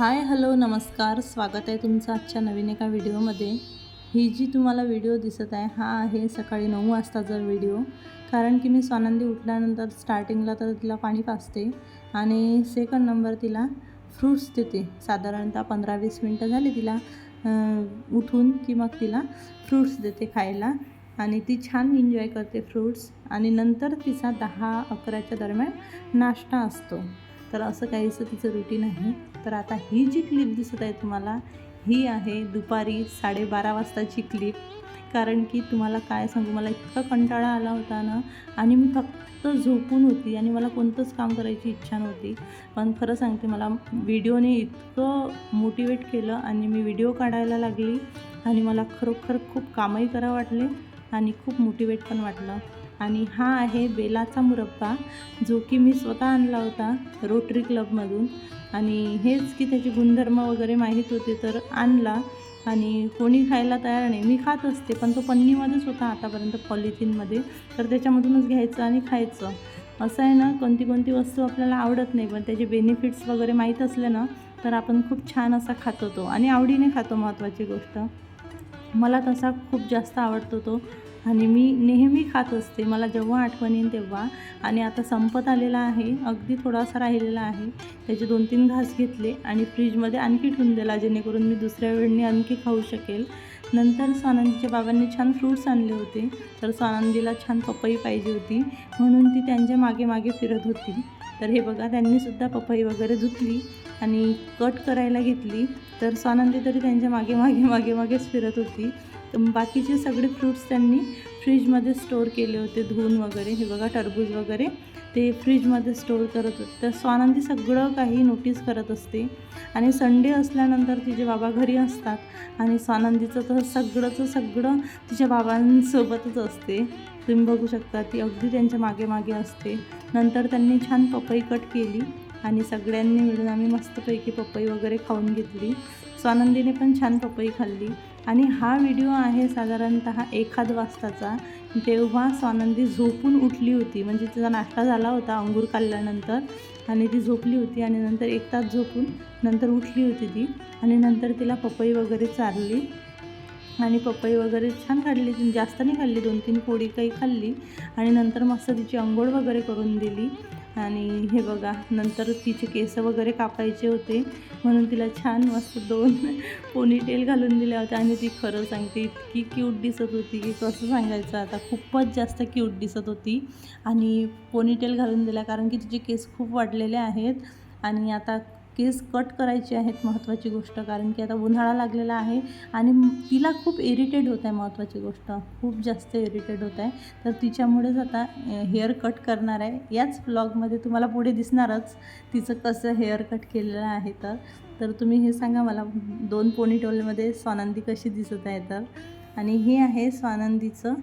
Hi hello नमस्कार. स्वागत आहे तुमचं आजच्या नवीन एका व्हिडिओमध्ये. ही जी तुम्हाला व्हिडिओ दिसत आहे हा आहे सकाळी नऊ वाजताचा व्हिडिओ. कारण की मी स्वानंदी उठल्यानंतर स्टार्टिंगला तर तिला पाणी पाजते आणि सेकंड नंबर तिला फ्रूट्स देते. साधारणतः पंधरा वीस मिनटं झाली तिला उठून की मग तिला फ्रूट्स देते खायला. आणि ती छान एन्जॉय करते फ्रूट्स आणि नंतर तिचा दहा अकराच्या दरम्यान नाश्ता असतो. तर असं काहीसं तिचं रुटीन आहे. तर आता ही जी क्लिप दिसत आहे तुम्हाला ही आहे दुपारी साडेबारा वाजताची क्लिप कारण की तुम्हाला काय सांगू मला इतका कंटाळा आला होता ना आणि मी फक्त झोपून होती आणि मला कोणतंच काम करायची इच्छा नव्हती. पण खरं सांगते मला व्हिडिओने इतकं मोटिवेट केलं आणि मी व्हिडिओ काढायला लागली आणि मला खरोखर खूप कामही करा वाटले आणि खूप मोटिवेट पण वाटलं. आणि हा आहे बेलाचा मुरब्बा जो की मी स्वतः आणला होता रोटरी क्लबमधून आणि हेच की त्याचे गुणधर्म वगैरे माहीत होते तर आणला. आणि कोणी खायला तयार नाही. मी खात असते पण तो पन्नीमध्येच होता आतापर्यंत पॉलिथिनमध्ये. तर त्याच्यामधूनच घ्यायचं आणि खायचं. असं आहे ना कोणती कोणती वस्तू आपल्याला आवडत नाही पण त्याचे बेनिफिट्स वगैरे माहीत असले ना तर आपण खूप छान असा खातो तो. आणि आवडीने खातो महत्त्वाची गोष्ट. मला तसा खूप जास्त आवडतो तो. आणि मी नेहमी खात असते. मला जेव्हा आठवण येईल तेव्हा. आणि आता संपत आलेला आहे. अगदी थोडासा राहिलेला आहे. त्याचे दोन तीन घास घेतले आणि फ्रीजमध्ये आणखी ठेवून दिला जेणेकरून मी दुसऱ्या वेळी आणखी खाऊ शकेल. नंतर स्वानंदीच्या बाबांनी छान फ्रूट्स आणले होते. तर स्वानंदीला छान पपई पाहिजे होती. म्हणून ती त्यांच्या मागे मागे फिरत होती. तर हे बघा त्यांनीसुद्धा पपई वगैरे धुतली आणि कट करायला घेतली. तर स्वानंदी तरी त्यांच्या मागे मागे मागे मागेच फिरत होती. तर बाकीचे सगळे फ्रूट्स त्यांनी फ्रीजमध्ये स्टोअर केले होते धुवून वगैरे. हे बघा टरबूज वगैरे. ते फ्रीजमध्ये स्टोअर करत होते. तर स्वानंदी सगळं काही नोटीस करत असते. आणि संडे असल्यानंतर तिचे बाबा घरी असतात. आणि स्वानंदीचं तर सगळंचं सगळं तिच्या बाबांसोबतच असते. तुम्ही बघू शकता ती अगदी त्यांच्या मागे मागे असते. नंतर त्यांनी छान पपई कट केली आणि सगळ्यांनी मिळून आम्ही मस्तपैकी पपई वगैरे खाऊन घेतली. स्वानंदीने पण छान पपई खाल्ली. आणि हा व्हिडिओ आहे साधारणतः एखाद वाजताचा. तेव्हा स्वानंदी झोपून उठली होती. म्हणजे तिचा नाश्ता झाला होता अंगूर खाल्ल्यानंतर. आणि ती झोपली होती आणि नंतर एक तास झोपून नंतर उठली होती ती. आणि नंतर तिला पपई वगैरे चारली. आणि पपई वगैरे छान काढली जास्त नाही खाल्ली दोन तीन पोळी काही खाल्ली. आणि नंतर मस्त तिची आंघोळ वगैरे करून दिली. आणि हे बघा नंतर तिचे केस वगैरे कापायचे होते. म्हणून तिला छान मस्त दोन पोनीटेल घालून दिल्या होत्या. आणि ती खरं सांगते इतकी क्यूट दिसत होती की कसं सांगायचं आता. खूपच जास्त क्यूट दिसत होती. आणि पोनीटेल घालून दिल्या कारण की तिचे केस खूप वाढलेले आहेत. आणि आता केस कट करायचे आहेत महत्त्वाची गोष्ट कारण की आता उन्हाळा लागलेला आहे आणि तिला खूप इरिटेड होत आहे महत्त्वाची गोष्ट. खूप जास्त इरिटेड होत आहे. तर तिच्यामुळेच आता हेअर कट करणार आहे. याच ब्लॉगमध्ये तुम्हाला पुढे दिसणारच तिचं कसं हेअर कट केलेलं आहे तर. तर तुम्ही हे सांगा मला दोन पोनीटोलमध्ये स्वानंदी कशी दिसत आहे तर. आणि हे आहे स्वानंदीचं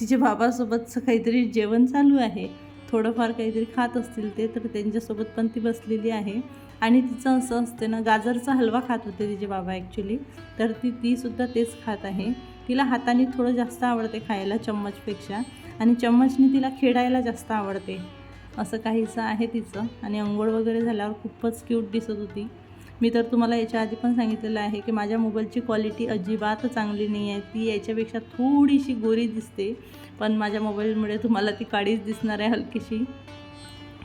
तिच्या बाबासोबतचं काहीतरी जेवण चालू आहे. थोडंफार काहीतरी खात असतील ते तर त्यांच्यासोबत पण ती बसलेली आहे. आणि तिचं असं असते ना गाजरचा हलवा खात होते तिचे बाबा ॲक्च्युली तर ती तीसुद्धा तेच खात आहे. तिला हाताने थोडं जास्त आवडते खायला चम्मचपेक्षा. आणि चम्मचने तिला खेळायला जास्त आवडते. असं काहीसं आहे तिचं. आणि अंघोळ वगैरे झाल्यावर खूपच क्यूट दिसत होती. मी तर तुम्हाला याच्या आधी पण सांगितलेलं आहे की माझ्या मोबाईलची क्वालिटी अजिबात चांगली नाही आहे. ती याच्यापेक्षा थोडीशी गोरी दिसते. पण माझ्या मोबाईलमुळे तुम्हाला ती काळीच दिसणार आहे हलकीशी.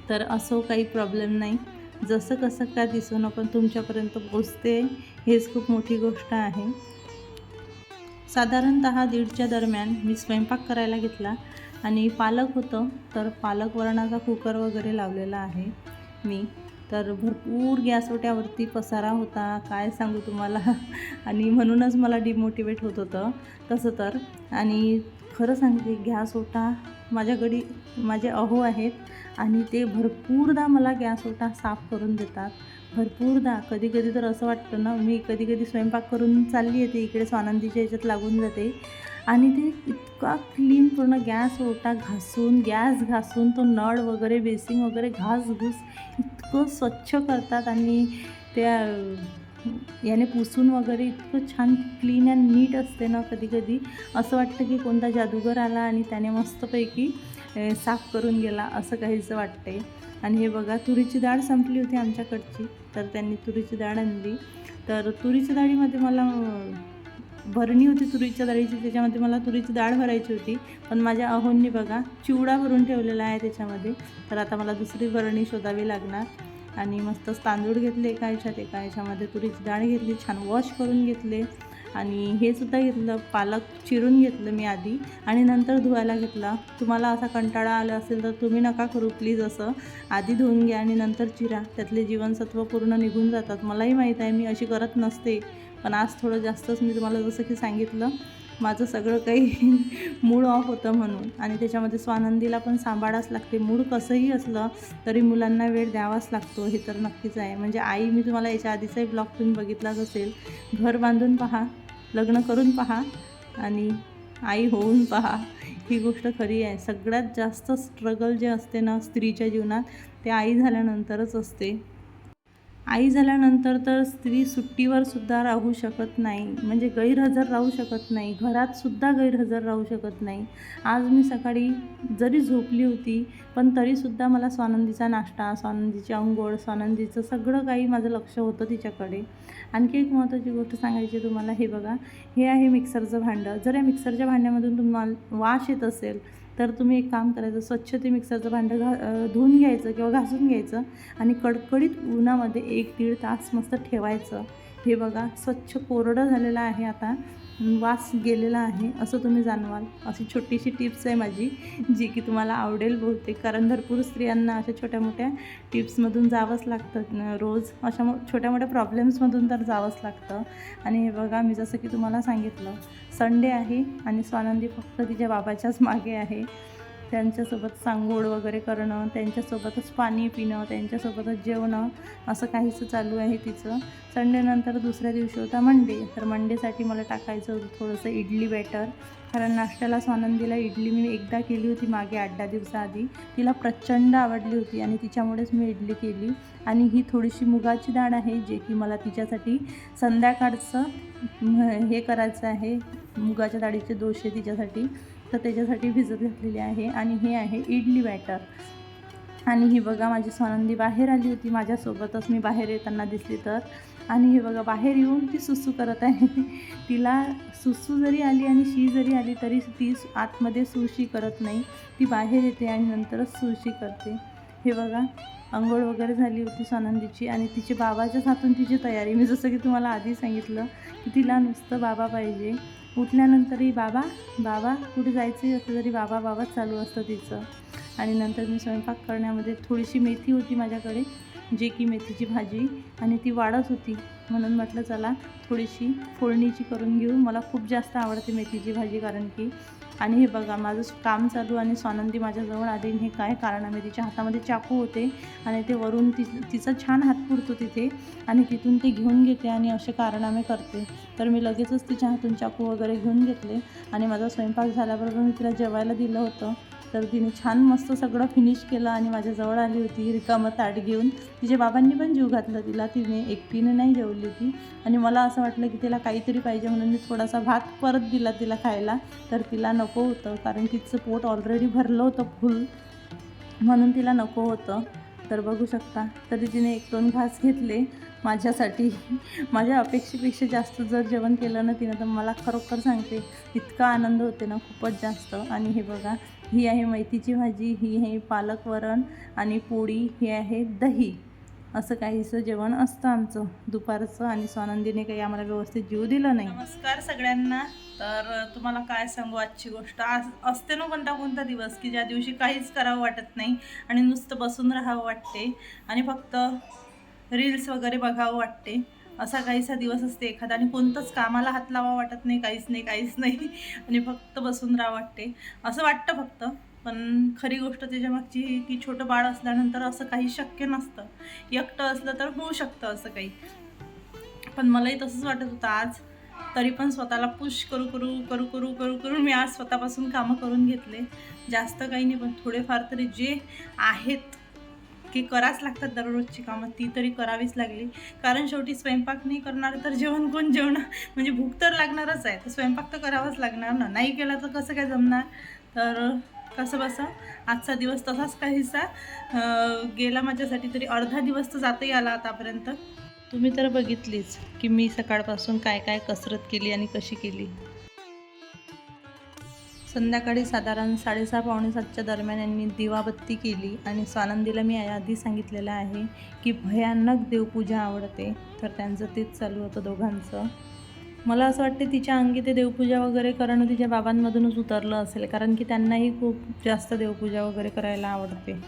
तर असो काही प्रॉब्लेम नाही. जसं कसं का दिसून आपण पण तुमच्यापर्यंत पोचते हेच खूप मोठी गोष्ट आहे. साधारणतः दीडच्या दरम्यान मी स्वयंपाक करायला घेतला आणि पालक होतं तर पालक वरणाचा कुकर वगैरे लावलेला आहे मी. तर भरपूर गॅसोट्यावरती पसारा होता काय सांगू तुम्हाला? आणि म्हणूनच मला डिमोटिवेट होत होतं तसं तर. आणि खरं सांगते गॅस ओटा माझ्याकडे माझे अहो आहेत आणि ते भरपूरदा मला गॅस ओटा साफ करून देतात. भरपूरदा. कधी कधी तर असं वाटतं ना मी कधी कधी स्वयंपाक करून चालली येते इकडे स्वानंदीच्या ह्याच्यात लागून जाते. आणि ते इतका क्लीन पूर्ण गॅस ओटा घासून गॅस घासून तो नळ वगैरे बेसिंग वगैरे घासघूस इतकं स्वच्छ करतात आणि त्या याने पुसून वगैरे इतकं छान क्लीन अँड नीट असते ना कधी कधी असं वाटतं की कोणता जादूगर आला आणि त्याने मस्तपैकी साफ करून गेला असं काहीचं वाटते आणि हे बघा तुरीची डाळ संपली होती आमच्याकडची तर त्यांनी तुरीची डाळ आणली. तर तुरीच्या डाळीमध्ये मला भरणी होती तुरीच्या डाळीची त्याच्यामध्ये मला तुरीची डाळ भरायची होती. पण माझ्या अहोंनी बघा चिवडा भरून ठेवलेला आहे त्याच्यामध्ये. तर आता मला दुसरी भरणी शोधावी लागणार. आणि मस्त तांदूळ घेतले एका ह्याच्यात एका ह्याच्यामध्ये तुरीची डाळ घेतली छान वॉश करून घेतले. आणि हे सुद्धा घेतलं पालक चिरून घेतलं मी आधी. आणि नंतर धुवायला घेतला. तुम्हाला असा कंटाळा आला असेल तर तुम्ही नका करू प्लीज असं. आधी धुवून घ्या आणि नंतर चिरा. त्यातले जीवनसत्व पूर्ण निघून जातात. मलाही माहीत आहे मी अशी करत नसते. पण आज थोडं जास्तच मी तुम्हाला जसं की सांगितलं माझं सगळं काही मूड ऑफ होतं म्हणून. आणि त्याच्यामध्ये स्वानंदीला पण सांभाळाच लागते. मूड कसंही असलं तरी मुलांना वेळ द्यावाच लागतो. हे तर नक्कीच आहे. म्हणजे आई मी तुम्हाला याच्या आधीचाही ब्लॉग तुम्ही बघितलाच असेल. घर बांधून पहा लग्न करून पहा आणि आई होऊन पहा. ही गोष्ट खरी आहे. सगळ्यात जास्त स्ट्रगल जे असते ना स्त्रीच्या जीवनात ते आई झाल्यानंतरच असते. आई झाल्यानंतर तर स्त्री सुट्टीवर सुद्धा राहू शकत नाही. म्हणजे गैरहजर राहू शकत नाही. घरात सुद्धा गैरहजर राहू शकत नाही. आज मी सकाळी जरी झोपली होती पण तरीसुद्धा मला स्वानंदीचा नाश्ता स्वानंदीची अंघोळ स्वानंदीचं सगळं काही माझं लक्ष होतं तिच्याकडे. आणखी एक महत्त्वाची गोष्ट सांगायची तुम्हाला हे बघा. हे आहे मिक्सरचं भांडं. जर या मिक्सरच्या भांड्यामधून तुम्हाला वास येत असेल तर तुम्ही एक काम करायचं स्वच्छ ते मिक्सरचं भांडं घा धुवून घ्यायचं किंवा घासून घ्यायचं आणि कडकडीत उन्हामध्ये एक दीड तास मस्त ठेवायचं. हे बघा स्वच्छ कोरडं झालेलं आहे आता. वास गेलेला आहे असं तुम्ही जाणवाल. अशी छोटीशी टिप्स आहे माझी जी की तुम्हाला आवडेल बहुतेक. कारण भरपूर स्त्रियांना अशा छोट्या मोठ्या टिप्समधून जावंच लागतं. रोज अशा मो छोट्या मोठ्या प्रॉब्लेम्समधून तर जावंच लागतं. आणि हे बघा मी जसं की तुम्हाला सांगितलं संडे आहे आणि स्वानंदी फक्त तिच्या बाबाच्याच मागे आहे. त्यांच्यासोबत सांगोड वगैरे करणं त्यांच्यासोबतच पाणी पिणं त्यांच्यासोबतच जेवणं असं काहीसं चालू आहे तिचं. संडेनंतर दुसऱ्या दिवशी होता मंडे तर मंडेसाठी मला टाकायचं होतं थोडंसं इडली बॅटर कारण नाश्त्याला स्वानंदीला इडली मी एकदा केली होती मागे आठ दहा दिवसाआधी. तिला प्रचंड आवडली होती आणि तिच्यामुळेच मी इडली केली. आणि ही थोडीशी मुगाची डाळ आहे जे की मला तिच्यासाठी संध्याकाळचं हे करायचं आहे मुगाच्या डाळीचे दोषे तिच्यासाठी. तर त्याच्यासाठी भिजत घातलेली आहे आणि हे आहे इडली बॅटर. आणि ही बघा माझी स्वानंदी बाहेर आली होती. माझ्यासोबतच मी बाहेर येताना दिसली तर. आणि हे बघा बाहेर येऊन ती सुसू करत आहे. तिला सुसू जरी आली आणि शी जरी आली तरी ती आतमध्ये सुशी करत नाही. ती बाहेर येते आणि नंतरच सुशी करते. हे बघा अंघोळ वगैरे झाली होती स्वानंदीची आणि तिचे बाबाच्याच हातून तिची तयारी. मी जसं की तुम्हाला आधी सांगितलं की तिला नुसतं बाबा पाहिजे. उठल्यानंतरही बाबा बाबा कुठे जायचं असलं तरी बाबा बाबाच चालू असतं तिचं. आणि नंतर मी स्वयंपाक करण्यामध्ये थोडीशी मेथी होती माझ्याकडे जे की मेथीची भाजी. आणि ती वाढत होती. म्हणून म्हटलं चला थोडीशी फोडणीची करून घेऊ. मला खूप जास्त आवडते मेथीची भाजी कारण की आणि हे बघा माझं काम चालू आणि स्वानंदी माझ्याजवळ आली हे काय कारण आहे तिच्या हातामध्ये चाकू होते आणि ते वरून ति तिचा छान हात पुरतो तिथे आणि तिथून ते घेऊन घेते आणि असे कारनामे करते. तर मी लगेचच तिच्या हातून चाकू वगैरे घेऊन घेतले आणि माझा स्वयंपाक झाल्याबरोबर मी तिला जेवायला दिलं होतं. तर तिने छान मस्त सगळं फिनिश केलं आणि माझ्याजवळ आली होती रिकामं ताट घेऊन. तिच्या बाबांनी पण जीव घातला तिला. तिने एकटीने नाही जेवली ती. आणि मला असं वाटलं की तिला काहीतरी पाहिजे म्हणून मी थोडासा भात परत दिला तिला खायला. तर तिला नको होतं कारण तिचं पोट ऑलरेडी भरलं होतं फुल. म्हणून तिला नको होतं. तर बघू शकता. तरी तिने एक दोन घास घेतले माझ्यासाठी. माझ्या अपेक्षेपेक्षा जास्त जर जेवण केलं ना तिनं तर मला खरोखर सांगते इतका आनंद होते ना खूपच जास्त. आणि हे बघा ही आहे मेथीची भाजी ही आहे पालक वरण आणि पोळी ही आहे दही. असं काहीसं जेवण असतं आमचं. दुपारचं आणि स्वानंदीने काही आम्हाला व्यवस्थित जीव दिलं नाही. नमस्कार सगळ्यांना. तर तुम्हाला काय सांगू आजची गोष्ट आज असते ना कोणता कोणता दिवस की ज्या दिवशी काहीच करावं वाटत नाही आणि नुसतं बसून राहावं वाटते आणि फक्त रील्स वगैरे बघावं वाटते. असा काहीसा दिवस असते एखादा आणि कोणतंच कामाला हात लावा वाटत नाही काहीच नाही काहीच नाही. आणि फक्त बसून राहा वाटते. असं वाटतं फक्त. पण खरी गोष्ट त्याच्यामागची ही की छोटं बाळ असल्यानंतर असं काही शक्य नसतं. एकटं असलं तर होऊ शकतं असं काही. पण मलाही तसंच वाटत होतं आज. तरी पण स्वतःला पुश करू करू करू करू करू करू मी आज स्वतःपासून कामं करून घेतले. जास्त काही नाही पण थोडेफार तरी जे आहेत की करावंच लागतात दररोजची कामं ती तरी करावीच लागली. कारण शेवटी स्वयंपाक नाही करणार तर जेवण कोण जेवणार? म्हणजे भूक तर लागणारच आहे. तर स्वयंपाक तर करावाच लागणार ना? नाही केला तर कसं काय जमणार? तर कसं बसा? आजचा दिवस तसाच काहीसा. गेला माझ्यासाठी तरी अर्धा दिवस तर जातही आला आतापर्यंत. तुम्ही तर बघितलीच की मी सकाळपासून काय काय कसरत केली आणि कशी केली. संध्याकाळी साधारण साडेसहा पावणे सातच्या दरम्यान यांनी दिवाबत्ती केली आणि स्वानंदीला मी आधी सांगितलेलं आहे की भयानक देवपूजा आवडते तर त्यांचं तेच चालू होतं दोघांचं. मला असं वाटते तिच्या अंगी ते देवपूजा वगैरे करणं तिच्या बाबांमधूनच उतरलं असेल कारण की त्यांनाही खूप जास्त देवपूजा वगैरे करायला आवडते.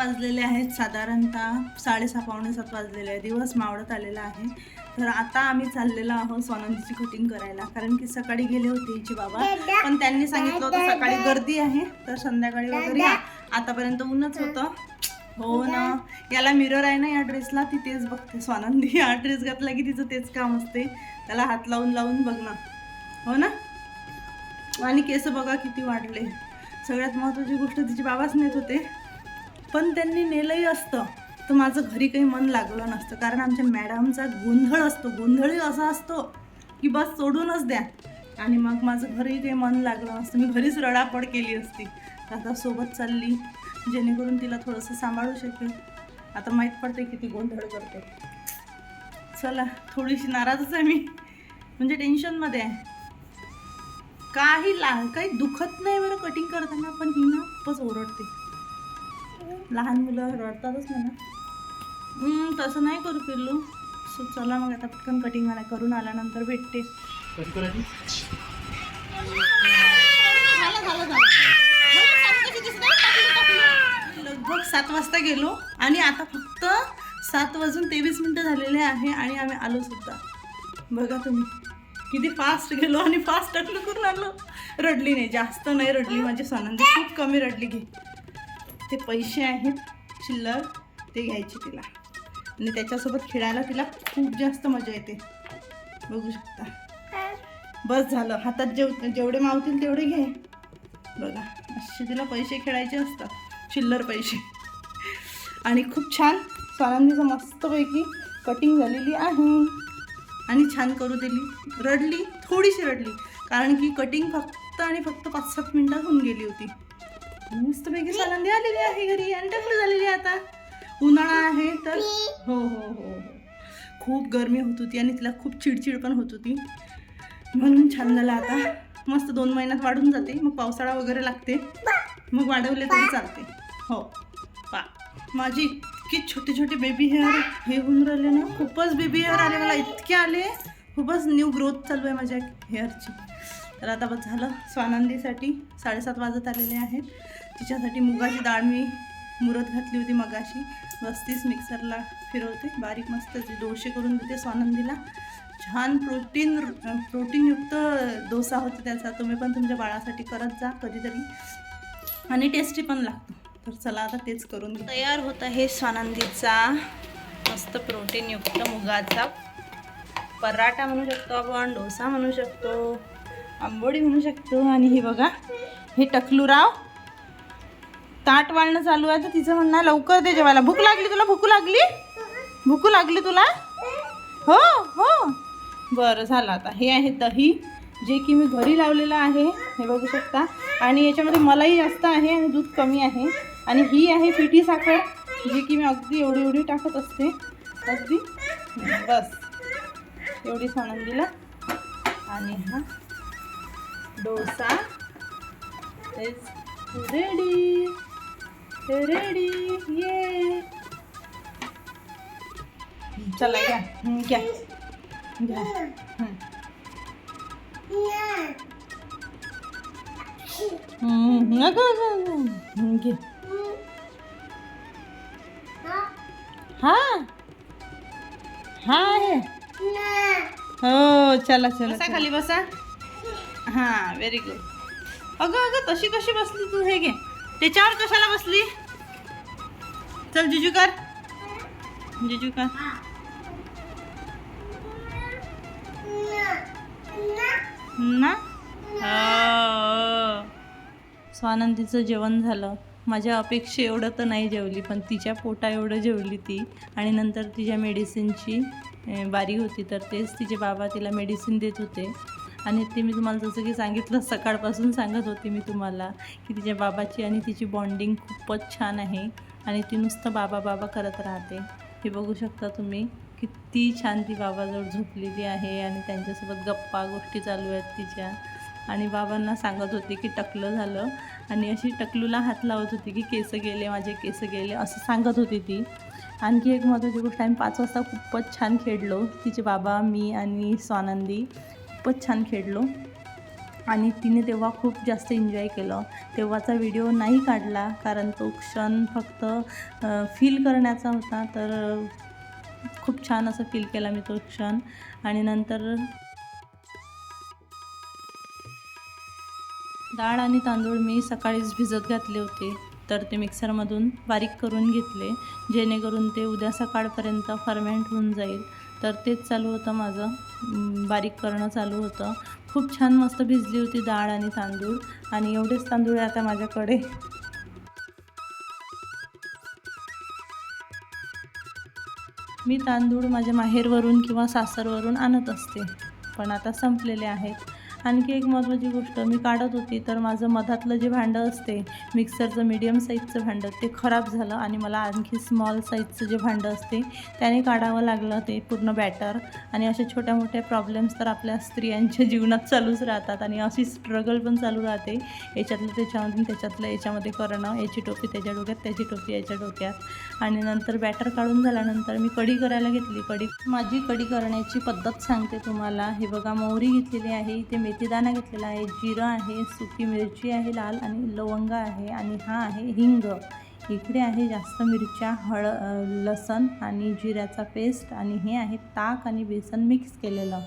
वाजलेले आहेत. साधारणतः साडेसहा पावणे सात वाजलेले आहे. दिवस मावळत आलेला आहे. तर आता आम्ही चाललेलो आहोत स्वानंदीची कटिंग करायला. कारण की सकाळी गेले होते हिचे बाबा. पण त्यांनी सांगितलं होतं सकाळी गर्दी आहे. तर संध्याकाळी वगैरे या. आतापर्यंत ऊनच होतं. हो ना. याला मिरर आहे ना या ड्रेसला ती तेच बघते. स्वानंदी हा ड्रेस घातला की तिचं तेच काम असते. त्याला हात लावून लावून बघणं हो ना? आणि केस बघा किती वाढले. सगळ्यात महत्त्वाची गोष्ट तिचे बाबाच नेत होते. पण त्यांनी नेलंही असतं. तर माझं घरी काही मन लागलं नसतं. कारण आमच्या मॅडमचा गोंधळ असतो. गोंधळही असा असतो की बस सोडूनच द्या. आणि मग माझं घरी काही मन लागलं नसतं. मी घरीच रडापड केली असती. आता सोबत चालली. जेणेकरून तिला थोडंसं सांभाळू शकेल. आता माहीत पडते किती गोंधळ करते. चला थोडीशी नाराजच आहे मी. म्हणजे टेन्शनमध्ये आहे. काही ला काही दुखत नाही बरं कटिंग करताना पण ही ना खूपच ओरडते. लहान मुलं रडतातच म्हणा. हम्म, तसं नाही करू पिल्लू. सो चला मग आता पटकन कटिंग आला करून आल्यानंतर भेटते. लगभग सात वाजता गेलो आणि आता फक्त सात वाजून तेवीस मिनटं झालेले आहे आणि आम्ही आलो सुद्धा. बघा तुम्ही किती फास्ट गेलो आणि फास्ट टाकलं करून आलो. रडली नाही जास्त नाही रडली. माझी स्वानंदी खूप कमी रडली घे ते पैसे आहेत चिल्लर ते घ्यायचे तिला. आणि त्याच्यासोबत खेळायला तिला खूप जास्त मजा येते. बघू शकता. बस झालं. हातात जेव जेवढे मावतील तेवढे घे. बघा असे तिला पैसे खेळायचे असतात. चिल्लर पैसे. आणि खूप छान स्वानंदीचं मस्तपैकी कटिंग झालेली आहे. आणि छान करू दिली. रडली थोडीशी रडली. कारण की कटिंग फक्त आणि फक्त पाच सात मिनिटात होऊन गेली होती. मस्तपैकी स्वानंदी आलेली आहे घरी. आणि टकली झालेली आहे आता. उन्हाळा आहे तर हो हो हो हो. खूप गरमी होत होती आणि तिला खूप चिडचिड पण होत होती. म्हणून छान झालं आता. मस्त दोन महिन्यात वाढून जाते. मग पावसाळा वगैरे लागते. मग वाढवले तरी चालते. हो. पा. माझी इतकी छोटे छोटे बेबी हेअर हे होऊन राहिले ना. खूपच बेबी हेअर आले. मला इतके आले. खूपच न्यू ग्रोथ चालू आहे माझ्या हेअरची तर आता बस झालं. स्वानंदीसाठी साडेसात वाजत आलेले आहेत. तिच्यासाठी मुगाची डाळ मी मुरत घातली होती मगाशी. बसतीच मिक्सरला फिरवते. बारीक मस्त डोसे करून देते स्वानंदीला. छान प्रोटीन प्रोटीनयुक्त डोसा होता त्याचा. तुम्ही पण तुमच्या बाळासाठी करत जा कधीतरी. आणि टेस्टी पण लागतो. तर चला आता तेच करून तयार होत आहे स्वानंदीचा मस्त प्रोटीनयुक्त मुगाचा पराठा म्हणू शकतो आपण डोसा म्हणू शकतो आंबोळी म्हणू शकतो. आणि हे बघा हे टकलूराव ताट वाळणं चालू आहे तर तिचं म्हणणं आहे, लवकर दे जेवायला. भूक लागली तुला? भूक लागली? भूक लागली तुला? हो हो. बरं झालं आता. हे आहे दही जे की मी घरी लावलेलं आहे. हे बघू शकता. आणि याच्यामध्ये मलाही जास्त आहे आणि दूध कमी आहे. आणि ही आहे पिठी साखर जी की मी अगदी एवढी एवढी टाकत असते. अगदी. बस. एवढी सानंदीला. आणि हा डोसा. रेडी रेडी ये। चला घ्या घ्या हं. हं. हं, हा। हा। हो चला चला बसा खाली बसा। हा व्हेरी गुड अगं अगं तशी कशी बसली तू? हे घे. त्याच्यावर कशाला बसली? चल जिजू कर. जिजू कर. ना? हो. स्वानंदीचं जेवण झालं. माझ्या अपेक्षे एवढं तर नाही जेवली पण तिच्या पोटा एवढं जेवली ती. आणि नंतर तिच्या मेडिसिनची बारी होती तर तेच तिचे बाबा तिला मेडिसिन देत होते. आणि ते मी तुम्हाला जसं की सांगितलं सकाळपासून सांगत होते मी तुम्हाला की तिच्या बाबाची आणि तिची बॉन्डिंग खूपच छान आहे. आणि ती नुसतं बाबा बाबा करत राहते. हे बघू शकता तुम्ही किती छान ती बाबाजवळ झोपलेली आहे आणि त्यांच्यासोबत गप्पा गोष्टी चालू आहेत तिच्या. आणि बाबांना सांगत होती की टकलं झालं आणि अशी टकलूला हात लावत होती की केस गेले माझे केस गेले असं सांगत होती ती. आणखी एक महत्त्वाची गोष्ट आम्ही पाच वाजता खूपच छान खेळलो. तिचे बाबा मी आणि स्वानंदी खूपच छान खेळलो. आणि तिने तेव्हा खूप जास्त एन्जॉय केलं. तेव्हाचा व्हिडिओ नाही काढला कारण तो क्षण फक्त फील करण्याचा होता. तर खूप छान असं फील केला मी तो क्षण. आणि नंतर डाळ आणि तांदूळ मी सकाळीच भिजत घातले होते. तर ते मिक्सरमधून बारीक करून घेतले जेणेकरून ते उद्या सकाळपर्यंत फर्मेंट होऊन जाईल. तर तेच चालू होतं माझं. बारीक करणं चालू होतं. खूप छान मस्त भिजली होती डाळ आणि तांदूळ. आणि एवढेच तांदूळ आहे आता माझ्याकडे. मी तांदूळ माझ्या माहेरवरून किंवा सासरवरून आणत असते. पण आता संपलेले आहेत. आणखी एक महत्त्वाची गोष्ट मी काढत होती तर माझं मधातलं जे भांडं असते मिक्सरचं मीडियम साईजचं भांडं ते खराब झालं आणि मला आणखी स्मॉल साईजचं जे भांडं असते त्याने काढावं लागलं ते पूर्ण बॅटर आणि अशा छोट्या मोठ्या प्रॉब्लेम्स तर आपल्या स्त्रियांच्या जीवनात चालूच राहतात आणि अशी स्ट्रगल पण चालू राहते. याच्यातलं त्याच्यामधून त्याच्यातलं याच्यामध्ये करणं याची टोपी त्याच्या डोक्यात त्याची टोपी याच्या डोक्यात. आणि नंतर बॅटर काढून झाल्यानंतर मी कढी करायला घेतली. कढी माझी कढी करण्याची पद्धत सांगते तुम्हाला. हे बघा मोहरी घेतलेली आहे इथे मेथीदाणा घेतलेला आहे जिरं आहे सुकी मिरची आहे लाल आणि लवंग आहे आणि हा आहे हिंग. इकडे आहे जास्त मिरच्या हळ लसण आणि जिऱ्याचा पेस्ट आणि हे आहे ताक आणि बेसन मिक्स केलेलं.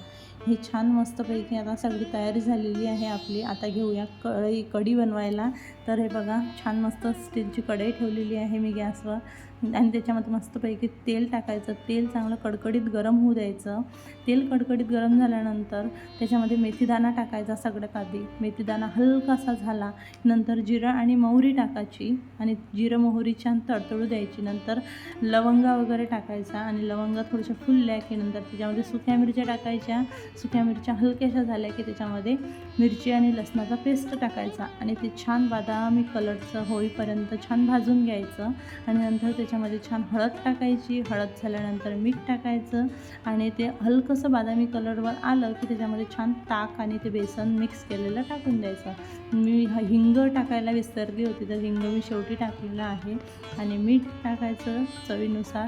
हे छान मस्तपैकी आता सगळी तयारी झालेली आहे आपली. आता घेऊया कढई कढी बनवायला. तर हे बघा छान मस्त स्टीलची कढई ठेवलेली आहे मी गॅसवर. आणि त्याच्यामध्ये मस्तपैकी तेल टाकायचं. तेल चांगलं कडकडीत गरम होऊ द्यायचं. तेल कडकडीत गरम झाल्यानंतर त्याच्यामध्ये मेथीदाणा टाकायचा सगळ्यात आधी. मेथीदाणा हलकासा झाला नंतर जिरं आणि मोहरी टाकायची आणि जिरं मोहरी छान तडतडू द्यायची. नंतर लवंगा वगैरे टाकायचा आणि लवंगा थोड्याशा फुलल्या की नंतर त्याच्यामध्ये सुक्या मिरच्या टाकायच्या. सुक्या मिरच्या हलक्याशा झाल्या की त्याच्यामध्ये मिरची आणि लसणाचा पेस्ट टाकायचा आणि ते छान बादामी कलरचं होईपर्यंत छान भाजून घ्यायचं आणि नंतर त्याच्या त्याच्यामध्ये छान हळद टाकायची हळद झाल्यानंतर मीठ टाकायचं आणि ते हलकंसं बादामी कलरवर आलं की त्याच्यामध्ये छान ताक आणि ते बेसन मिक्स केलेलं टाकून द्यायचं. मी हिंग टाकायला विसरली होती तर हिंग मी शेवटी टाकलेलं आहे आणि मीठ टाकायचं चवीनुसार.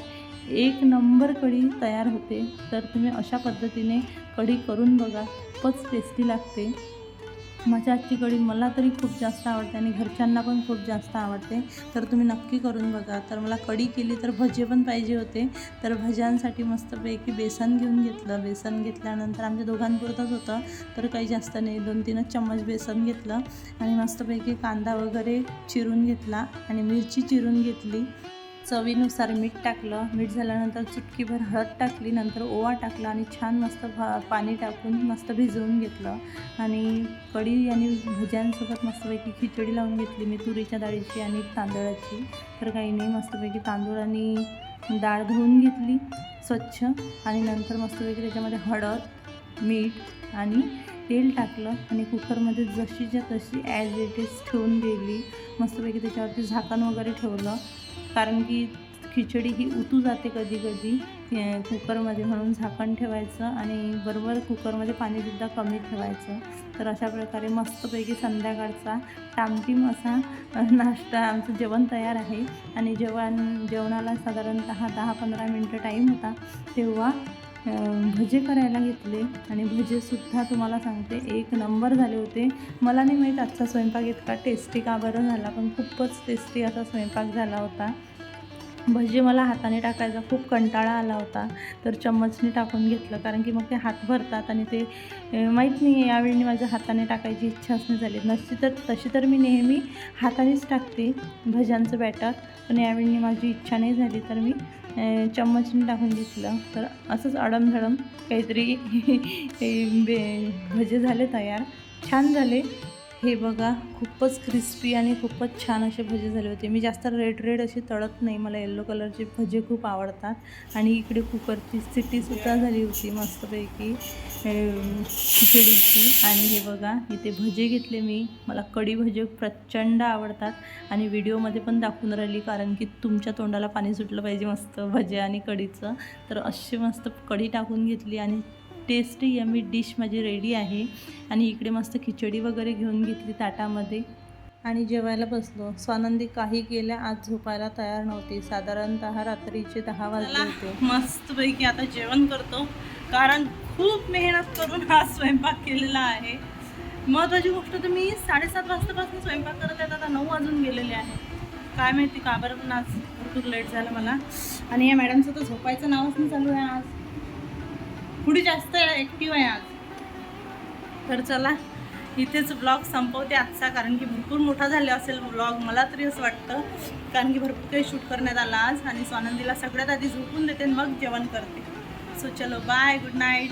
एक नंबर कढी तयार होते तर तुम्ही अशा पद्धतीने कढी करून बघा खूपच टेस्टी लागते. माझ्या आजची कढी मला तरी खूप जास्त आवडते आणि घरच्यांना पण खूप जास्त आवडते. तर तुम्ही नक्की करून बघा. तर मला कढी केली तर भजे पण पाहिजे होते. तर भज्यांसाठी मस्तपैकी बेसन घेऊन घेतलं. बेसन घेतल्यानंतर आमच्या दोघांपुरतंच होतं. तर काही जास्त नाही. दोन तीनच चम्मच बेसन घेतलं आणि मस्तपैकी कांदा वगैरे चिरून घेतला आणि मिरची चिरून घेतली. चवीनुसार मीठ टाकलं. मीठ झाल्यानंतर चुटकीभर हळद टाकली नंतर ओवा टाकला आणि छान मस्त भा पाणी टाकून मस्त भिजवून घेतलं. आणि कढी आणि भज्यांसोबत मस्तपैकी खिचडी लावून घेतली मी तुरीच्या डाळीची आणि तांदळाची. तर काही नाही मस्तपैकी तांदूळ आणि डाळ धुवून घेतली स्वच्छ. आणि नंतर मस्तपैकी त्याच्यामध्ये हळद मीठ आणि तेल टाकलं. आणि कुकरमध्ये जशीच्या तशी ॲज इट इज ठेवून दिली. मस्तपैकी त्याच्यावरती झाकण वगैरे ठेवलं. कारण की खिचडी ही उतू जाते कधी कधी कुकरमध्ये म्हणून झाकण ठेवायचं आणि बरोबर कुकरमध्ये पाणीसुद्धा कमी ठेवायचं. तर अशा प्रकारे मस्तपैकी संध्याकाळचा टामटीम असा नाश्ता आमचं जेवण तयार आहे. आणि जेवण जेवणाला साधारणतः दहा पंधरा मिनटं टाईम होता तेव्हा भजे करायला घेतले आणि भजेसुद्धा तुम्हाला सांगते एक नंबर झाले होते. मला नाही माहीत आजचा स्वयंपाक इतका टेस्टी का बरं झाला पण खूपच टेस्टी असा स्वयंपाक झाला होता. भजे मला हाताने टाकायचा खूप कंटाळा आला होता तर चम्मचने टाकून घेतलं कारण की मग ते हात भरतात आणि ते माहीत नाही आहे यावेळी माझ्या हाताने टाकायची इच्छाच नाही झाली. नसती तर तशी तर मी नेहमी हातानेच टाकते भज्यांचं बॅटर पण यावेळी माझी इच्छा नाही झाली तर मी चम्मचने टाकून घेतलं. तर असंच अडमधडम काहीतरी बे भजे झाले तयार. छान झाले. हे बघा खूपच क्रिस्पी आणि खूपच छान असे भजे झाले होते. मी जास्त रेड रेड असे तळत नाही. मला येल्लो कलरचे भजे खूप आवडतात. आणि इकडे कुकरची सिटीसुद्धा झाली होती मस्तपैकी. खिचडीची. आणि हे बघा इथे भजे घेतले मी. मला कढी भजे प्रचंड आवडतात. आणि व्हिडिओमध्ये पण दाखवून राहिली कारण की तुमच्या तोंडाला पाणी सुटलं पाहिजे मस्त भजे आणि कढीचं. तर असे मस्त कढी टाकून घेतली आणि टेस्टी यमी डिश माझी रेडी आहे. आणि इकडे मस्त खिचडी वगैरे घेऊन घेतली ताटामध्ये. आणि जेवायला बसलो. स्वानंदी काही केल्या आज झोपायला तयार नव्हती. साधारणतः रात्रीचे दहा वाजले होते. मस्तपैकी आता जेवण करतो. कारण खूप मेहनत करून हा स्वयंपाक केलेला आहे. महत्त्वाची गोष्ट तर मी साडेसात वाजतापासून स्वयंपाक करत आहेत आता नऊ वाजून गेलेले आहे काय माहिती का बरं पण आज भरपूर लेट झालं मला. आणि या मॅडमचं तर झोपायचं नावच नाही चालू आहे आज. थोडी जास्त ॲक्टिव्ह आहे आज. तर चला इथेच ब्लॉग संपवते आजचा कारण की भरपूर मोठा झाला असेल ब्लॉग मला तरी असं वाटतं कारण की भरपूर काही शूट करण्यात आला आज आणि स्वानंदीला सगळ्यात आधी झोपून देते मग जेवण करते. सो चलो बाय गुड नाईट